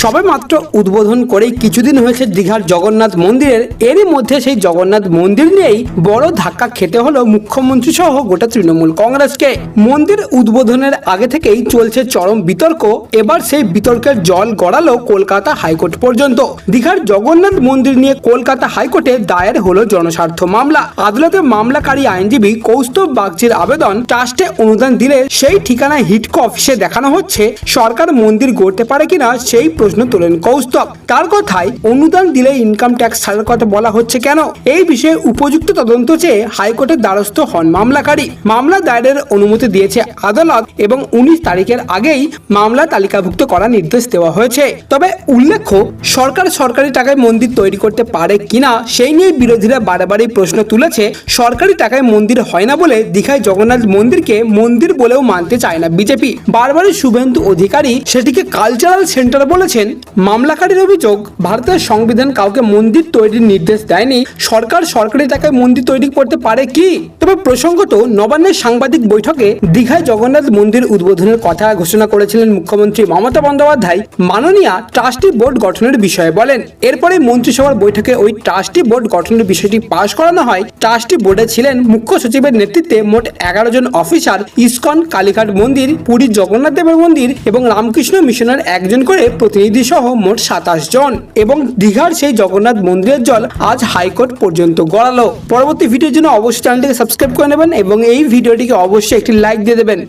সবে মাত্র উদ্বোধন করেই কিছুদিন হয়েছে দীঘার জগন্নাথ মন্দিরের। এরই মধ্যে সেই জগন্নাথ মন্দির নিয়েই বড় ধাক্কা খেতে হলো মুখ্যমন্ত্রী সহ গোটা তৃণমূল কংগ্রেসকে। মন্দির উদ্বোধনের আগে থেকেই চলছে চরম বিতর্ক। এবার সেই বিতর্কের জল গড়ালো কলকাতা হাইকোর্ট পর্যন্ত। দীঘার জগন্নাথ মন্দির নিয়ে কলকাতা হাইকোর্টে দায়ের হলো জনস্বার্থ মামলা। আদালতে মামলাকারী আইনজীবী কৌস্তব বাগচির আবেদন ট্রাস্টে অনুদান দিলে সেই ঠিকানায় হিটকো অফিসে দেখানো হচ্ছে। সরকার মন্দির গড়তে পারে কিনা সেই প্রশ্ন তোলেন। কৌস্তব তার কথায় অনুদান দিলে ইনকাম ট্যাক্স ছাড়ার কথা বলা হচ্ছে কেন? এই বিষয়ে উপযুক্ত তদন্ত চেয়ে হাইকোর্টের দ্বারস্থ হন মামলাকারী। মামলা দায়েরের অনুমতি দিয়েছে আদালত এবং উনিশ তারিখের আগেই মামলা তালিকাভুক্ত করার নির্দেশ দেওয়া হয়েছে। তবে উল্লেখ্য, সরকার সরকারি টাকায় মন্দির তৈরি করতে পারে কিনা সেই নিয়ে বিরোধীরা বারবারই প্রশ্ন তুলেছে। সরকারি টাকায় মন্দির হয় না বলে দীঘায় জগন্নাথ মন্দিরকে মন্দির বলেও মানতে চায় না বিজেপি। বারবারই শুভেন্দু অধিকারী সেটিকে কালচারাল সেন্টার বলেছেন, মামলাকারীর অভিযোগ, ভারতের সংবিধান কাউকে মন্দির তৈরির নির্দেশ দেয়নি। সরকার সরকারি টাকায় মন্দির তৈরি করতে পারে কি? তবে প্রসঙ্গত, নবান্নের সাংবাদিক বৈঠকে দীঘায় জগন্নাথ মন্দির উদ্বোধনের কথা ঘোষণা করেছিলেন মুখ্যমন্ত্রী মমতা বন্দ্যোপাধ্যায়। মাননীয়া ট্রাস্টি বোর্ড গঠনের বিষয়ে বলেন, এরপরে মন্ত্রিসভার বৈঠকে ওই ট্রাস্টি বোর্ড গঠনের বিষয়টি পাশ করানো হয়। ট্রাস্টি বোর্ডে ছিলেন মুখ্য সচিবের নেতৃত্বে মোট এগারো জন অফিসার, ইসকন, কালীঘাট মন্দির, পুরী জগন্নাথ দেবের মন্দির এবং রামকৃষ্ণ মিশনের একজন করে প্রতিনিধি সহ মোট সাতাশ জন এবং দীঘার সেই জগন্নাথ মন্দিরের জল আজ হাইকোর্ট পর্যন্ত গড়ালো। পরবর্তী ভিডিওর জন্য অবশ্যই চ্যানেলটিকে সাবস্ক্রাইব করে নেবেন এবং এই ভিডিওটিকে অবশ্যই একটি লাইক দিয়ে দেবেন।